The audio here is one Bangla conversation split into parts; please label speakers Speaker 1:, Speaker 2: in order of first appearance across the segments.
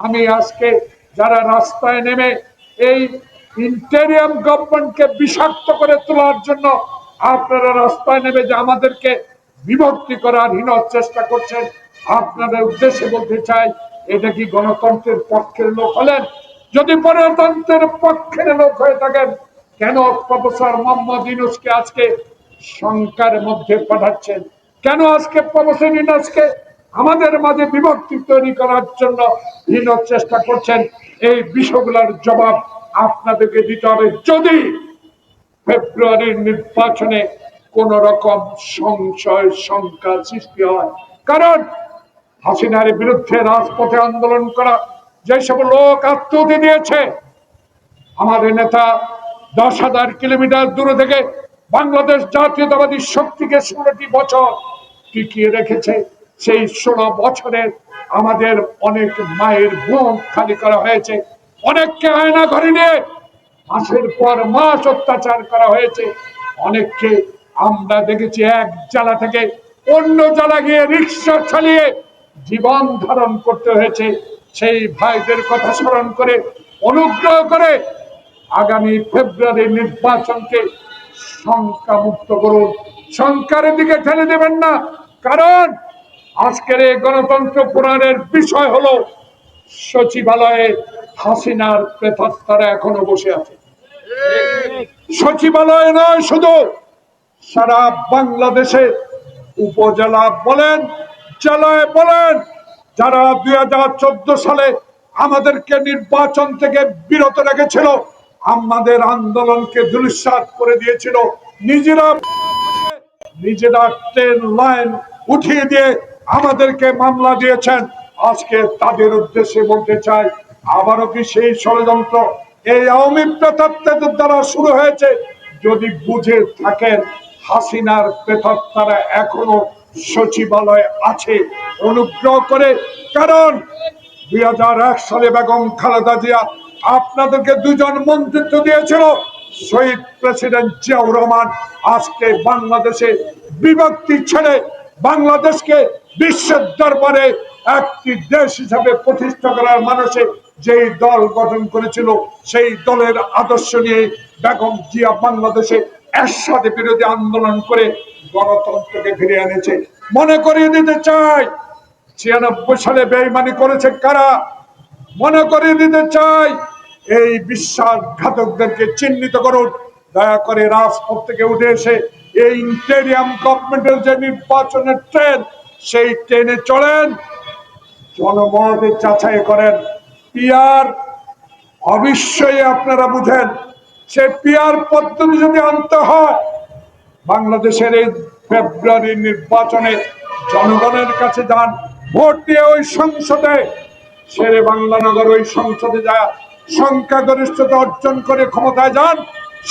Speaker 1: আমি আজকে যারা রাস্তায় নেমে এই ইন্টেরিয়াম গভর্নমেন্টকে বিষাক্ত করে তোলার জন্য আপনারা রাস্তায় নেমে যে আমাদেরকে বিভক্তি করার হীন চেষ্টা করছেন, আপনাদের উদ্দেশ্যে বলতে চাই, এটা কি গণতন্ত্রের পক্ষের লোক হলেন? যদি গণতন্ত্রের পক্ষের লোক হয়ে থাকেন, কেন প্রফেসর মোহাম্মদ ইউনুসকে আজকে শঙ্কার মধ্যে পাঠাচ্ছেন? কেন আজকে প্রফেসর ইউনুসকে আমাদের মাঝে বিভক্তি তৈরি করার জন্য হীন চেষ্টা করছেন। এই বিষয়গুলোর জবাব আপনাদেরকে দিতে হবে যদি ফেব্রুয়ারির নির্বাচনে কোন রকম সংশয়, শঙ্কা সৃষ্টি হয়। কারণ হাসিনার বিরুদ্ধে রাজপথে আন্দোলন করা যেসব লোক আত্মহতি দিয়েছে আমাদের নেতা দশ হাজার কিলোমিটার দূরে থেকে বাংলাদেশ জাতীয়তাবাদী শক্তিকে ষোলোটি বছর টিকিয়ে রেখেছে। সেই ষোলো বছরের আমাদের অনেক মায়ের বুক খালি করা হয়েছে। অনেককে আয়না ঘরে নিয়ে মাসের পর মাস অত্যাচার করা হয়েছে। অনেককে আমরা দেখেছি এক জ্বালা থেকে অন্য জ্বালা গিয়ে রিক্সা চালিয়ে জীবন ধারণ করতে হয়েছে। সেই ভাইদের কথা স্মরণ করে, অনুগ্রহ করে আগামী ফেব্রুয়ারি নির্বাচনকে শঙ্কা মুক্ত করুন। শঙ্কার দিকে ঠেলে দেবেন না, কারণ আজকের এই গণতন্ত্র পুরাণের বিষয় হলো সচিবালয়ে হাসিনার প্রেতাত্মারা এখনও বসে আছে। সচিবালয় নয় শুধু, সারা বাংলাদেশে উপজেলা বলেন, জেলায় বলেন, যারা দুই হাজার চোদ্দ সালে আমাদেরকে নির্বাচন থেকে বিরত রেখেছিল, আমাদের আন্দোলনকে দুলিশ্বাস করে দিয়েছিল। নিজেরা নিজেরা ট্রেন লাইন উঠিয়ে দিয়ে আমাদেরকে মামলা দিয়েছেন। আজকে তাদের উদ্দেশ্যে বলতে চাই, আবারও কি সেই ষড়যন্ত্র এই আওয়ামী প্রেতাত্মাদের দ্বারা শুরু হয়েছে? যদি বুঝে থাকেন, হাসিনার প্রেতাত্মারা এখনও সচিবালয়ে আছে। অনুগ্রহ করে, কারণ দুই হাজার এক সালে বেগম খালেদা জিয়া আপনাদেরকে দুজন মন্ত্রিত্ব দিয়েছিল, শহীদ প্রেসিডেন্ট জিয়াউর রহমান। আজকে বাংলাদেশে বিভক্তি ছেড়ে বাংলাদেশকে বিশ্বের দরবারে একটি দেশ হিসাবে প্রতিষ্ঠা করার মানুষে যেই দল গঠন করেছিল, সেই দলের আদর্শ নিয়ে বেগম জিয়া বাংলাদেশে একসাথে বিরোধী আন্দোলন করে গণতন্ত্রকে ফিরে এনেছে। মনে করিয়ে দিতে চাই, ছিয়ানব্বই সালে বেইমানি করেছে কারা? মনে করিয়ে দিতে চাই, এই বিশ্বাসঘাতকদেরকে চিহ্নিত করুন। দয়া করে রাজপথ থেকে উঠে এসে এই ইন্টেরিয়াম গভর্নমেন্টের যে নির্বাচনের ট্রেন সেই ট্রেনে চলেন জনমতে যাচাই করেন। পিয়ার অবশ্যই আপনারা বুঝেন, সে পিয়ার পদ্ধতি যদি আনতে হয়, বাংলাদেশের এই ফেব্রুয়ারি নির্বাচনে জনগণের কাছে যান, ভোট দিয়ে ওই সংসদে, শেরে বাংলানগর ওই সংসদে যা সংখ্যাগরিষ্ঠতা অর্জন করে ক্ষমতায় যান,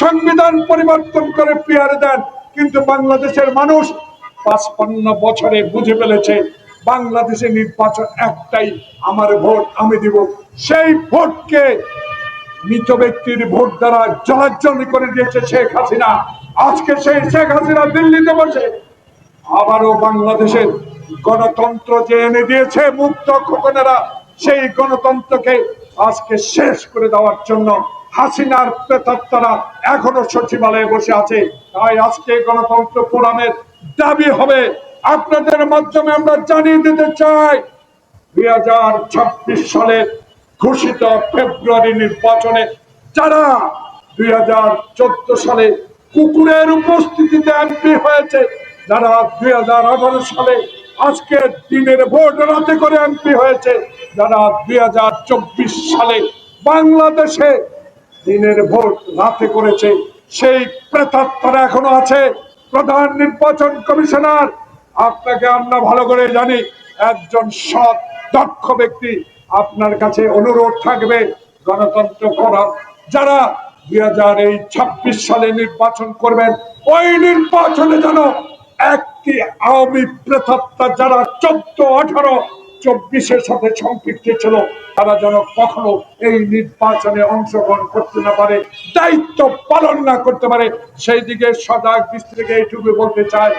Speaker 1: সংবিধান পরিবর্তন করে পিয়ারে দেন, কিন্তু বাংলাদেশের মানুষ পাঁচপান্ন বছরে বুঝে ফেলেছে বাংলাদেশের নির্বাচন একটাই, আমার ভোট আমি দিব। সেই ভোটকে মৃত ব্যক্তির ভোট দ্বারা জলাজ্জল করে দিয়েছে শেখ হাসিনা। আজকে সেই শেখ হাসিনা দিল্লিতে বসে, আবারও বাংলাদেশের গণতন্ত্র যে এনে দিয়েছে মুক্ত খোকনেরা, সেই গণতন্ত্রকে আজকে শেষ করে দেওয়ার জন্য হাসিনার প্রেতাত্মারা এখনও সচিবালয়ে বসে আছে। তাই আজকে গণতন্ত্র ফোরামের দাবি হবে। আপনাদের মাধ্যমে আমরা জানিয়ে দিতে চাই, দুই হাজার ছাব্বিশ সালের ঘোষিত ফেব্রুয়ারি নির্বাচনে যারা দুই হাজার চোদ্দ সালে কুকুরের উপস্থিতিতে এমপি হয়েছে, যারা দুই হাজার আঠারো সালে আজকের দিনের ভোট রাতে করে এমপি হয়েছে, যারা দুই হাজার চব্বিশ সালে বাংলাদেশে দিনের ভোট রাতে করেছে, সেই প্রেতাত্মারা এখনও আছে। প্রধান নির্বাচন কমিশনার, আপনাকে আমরা ভালো করে জানি, একজন সৎ, দক্ষ ব্যক্তি। আপনার কাছে অনুরোধ থাকবে গণতন্ত্র ফোরাম। যারা দুই হাজার এই ছাব্বিশ সালে নির্বাচন করবেন, ওই নির্বাচনে যেন একটি আওয়ামী প্রেতাত্মা যারা চোদ্দ, আঠারো চব্বিশের সাথে সম্পৃক্ত ছিল, তারা যেন কখনো এই নির্বাচনে অংশগ্রহণ করতে না পারে, দায়িত্ব পালন না করতে পারে। সেই দিকে সজাগ দৃষ্টি থেকে এইটুকু বলতে চাই।